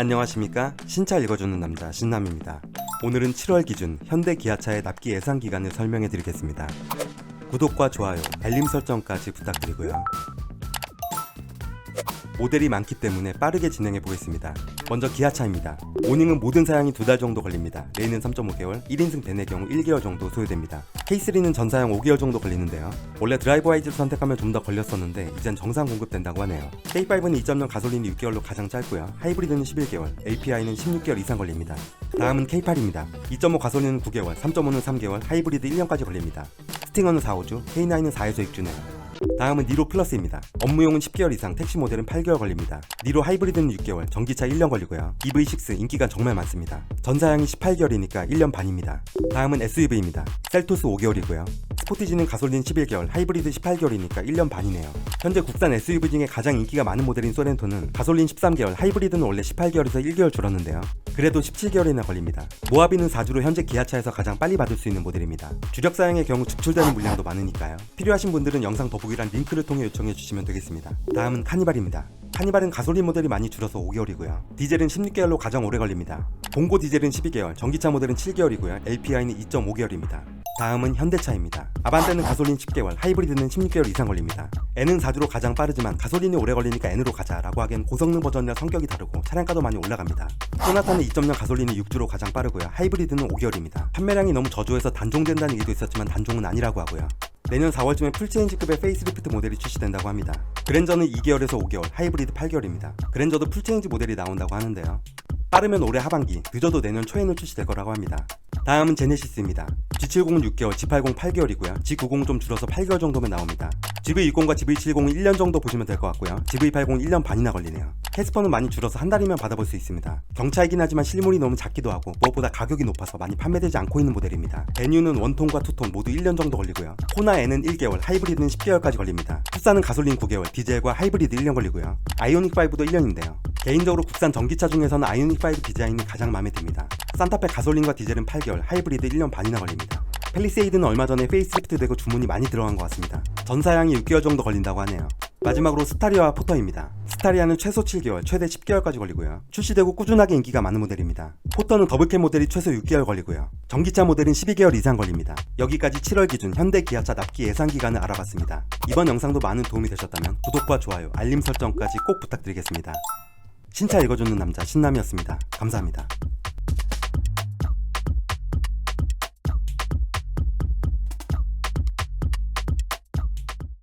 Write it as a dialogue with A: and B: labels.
A: 안녕하십니까? 신차 읽어주는 남자 신남입니다. 오늘은 7월 기준 현대 기아차의 납기 예상 기간을 설명해 드리겠습니다. 구독과 좋아요 알림 설정까지 부탁드리고요 모델이 많기 때문에 빠르게 진행해 보겠습니다. 먼저 기아차입니다. 모닝은 모든 사양이 두 달 정도 걸립니다. 레인은 3.5개월 1인승 벤의 경우 1개월 정도 소요됩니다. K3는 전 사양 5개월 정도 걸리는데요. 원래 드라이브 와이즈를 선택하면 좀 더 걸렸었는데 이젠 정상 공급된다고 하네요. K5는 2.0 가솔린이 6개월로 가장 짧고요. 하이브리드는 11개월 API는 16개월 이상 걸립니다. 다음은 K8입니다. 2.5 가솔린은 9개월 3.5는 3개월 하이브리드 1년까지 걸립니다. 스팅어는 4, 5주 K9은 4에서 6주네요 다음은 니로 플러스입니다. 업무용은 10개월 이상, 택시 모델은 8개월 걸립니다. 니로 하이브리드는 6개월, 전기차 1년 걸리고요. EV6 인기가 정말 많습니다. 전사양이 18개월이니까 1년 반입니다. 다음은 SUV입니다. 셀토스 5개월이고요. 스포티지는 가솔린 11개월, 하이브리드 18개월이니까 1년 반이네요. 현재 국산 SUV 중에 가장 인기가 많은 모델인 소렌토는 가솔린 13개월, 하이브리드는 원래 18개월에서 1개월 줄었는데요. 그래도 17개월이나 걸립니다. 모하비는 4주로 현재 기아차에서 가장 빨리 받을 수 있는 모델입니다. 주력 사양의 경우 축출되는 물량도 많으니까요. 필요하신 분들은 영상 더보기란 링크를 통해 요청해 주시면 되겠습니다. 다음은 카니발입니다. 카니발은 가솔린 모델이 많이 줄어서 5개월이고요. 디젤은 16개월로 가장 오래 걸립니다. 봉고 디젤은 12개월, 전기차 모델은 7개월이고요. LPI는 2.5개월입니다. 다음은 현대차입니다. 아반떼는 가솔린 10개월, 하이브리드는 16개월 이상 걸립니다. N은 4주로 가장 빠르지만 가솔린이 오래 걸리니까 N으로 가자 라고 하기엔 고성능 버전이라 성격이 다르고 차량가도 많이 올라갑니다. 소나타는 2.0 가솔린이 6주로 가장 빠르고요. 하이브리드는 5개월입니다. 판매량이 너무 저조해서 단종된다는 얘기도 있었지만 단종은 아니라고 하고요. 내년 4월쯤에 풀체인지급의 페이스리프트 모델이 출시된다고 합니다. 그랜저는 2개월에서 5개월, 하이브리드 8개월입니다. 그랜저도 풀체인지 모델이 나온다고 하는데요. 빠르면 올해 하반기, 늦어도 내년 초에는 출시될 거라고 합니다. 다음은 제네시스입니다. G70은 6개월, G80 8개월이고요. G90 좀 줄어서 8개월 정도면 나옵니다. GV60과 GV70은 1년 정도 보시면 될 것 같고요. GV80 1년 반이나 걸리네요. 캐스퍼는 많이 줄어서 한 달이면 받아볼 수 있습니다. 경차이긴 하지만 실물이 너무 작기도 하고 무엇보다 가격이 높아서 많이 판매되지 않고 있는 모델입니다. NU는 원톤과 투톤 모두 1년 정도 걸리고요. 코나 N은 1개월, 하이브리드는 10개월까지 걸립니다. 투싼은 가솔린 9개월, 디젤과 하이브리드 1년 걸리고요. 아이오닉5도 1년인데요. 개인적으로 국산 전기차 중에서는 아이오닉 5 디자인이 가장 마음에 듭니다. 산타페 가솔린과 디젤은 8개월, 하이브리드 1년 반이나 걸립니다. 펠리세이드는 얼마 전에 페이스리프트 되고 주문이 많이 들어간 것 같습니다. 전사양이 6개월 정도 걸린다고 하네요. 마지막으로 스타리아와 포터입니다. 스타리아는 최소 7개월, 최대 10개월까지 걸리고요. 출시되고 꾸준하게 인기가 많은 모델입니다. 포터는 더블캡 모델이 최소 6개월 걸리고요. 전기차 모델은 12개월 이상 걸립니다. 여기까지 7월 기준 현대 기아차 납기 예상 기간을 알아봤습니다. 이번 영상도 많은 도움이 되셨다면 구독과 좋아요, 알림 설정까지 꼭 부탁드리겠습니다. 신차 읽어주는 남자 신남이었습니다. 감사합니다.